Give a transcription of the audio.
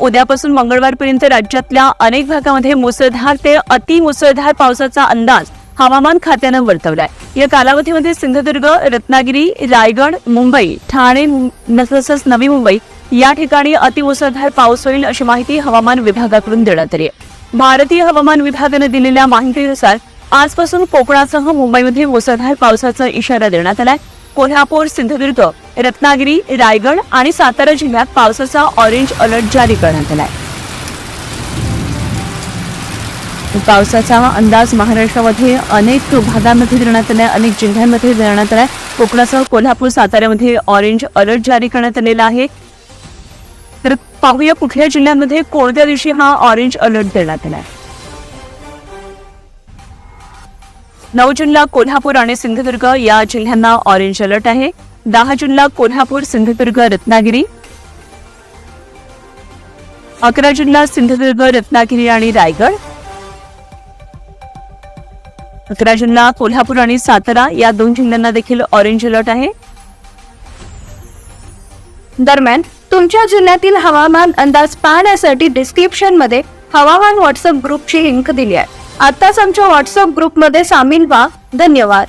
उद्यापासून मंगळवारपर्यंत राज्यातल्या अनेक भागामध्ये मुसळधार ते अति मुसळधार पावसाचा अंदाज हवामान खात्यानं वर्तवलाय. या कालावधीमध्ये सिंधुदुर्ग रत्नागिरी रायगड मुंबई ठाणे तसंच नवी मुंबई या ठिकाणी अतिमुसळधार पाऊस होईल अशी माहिती हवामान विभागाकडून देण्यात आली आहे. भारतीय हवामान विभागानं दिलेल्या माहितीनुसार आजपासून कोकणासह मुंबईमध्ये मुसळधार पावसाचा इशारा देण्यात आलाय. कोल्हापूर सिंधुदुर्ग रत्नागिरी रायगड आणि सातारा जिल्ह्यात पावसाचा ऑरेंज अलर्ट जारी करण्यात आलाय. पावसाचा अंदाज महाराष्ट्रामध्ये अनेक भागांमध्ये देण्यात आलाय अनेक जिल्ह्यांमध्ये देण्यात आलाय. कोकणासह कोल्हापूर साताऱ्यामध्ये ऑरेंज अलर्ट जारी करण्यात आलेला आहे. तर पाहूया कुठल्या जिल्ह्यांमध्ये कोणत्या दिवशी हा ऑरेंज अलर्ट देण्यात आलाय. नऊ जूनला कोल्हापूर आणि सिंधुदुर्ग या जिल्ह्यांना ऑरेंज अलर्ट आहे. दहा जूनला कोल्हापूर सिंधुदुर्ग रत्नागिरी. अकरा जूनला सिंधुदुर्ग रत्नागिरी आणि रायगड. अकरा जूनला कोल्हापूर आणि सातारा या दोन जिल्ह्यांना देखील ऑरेंज अलर्ट आहे. दरम्यान तुमच्या जिल्ह्यातील हवामान अंदाज पाहण्यासाठी डिस्क्रिप्शनमध्ये हवामान व्हॉट्सअप ग्रुपची लिंक दिली आहे. आताच आमच्या व्हॉट्सअप ग्रुपमध्ये सामील व्हा. धन्यवाद.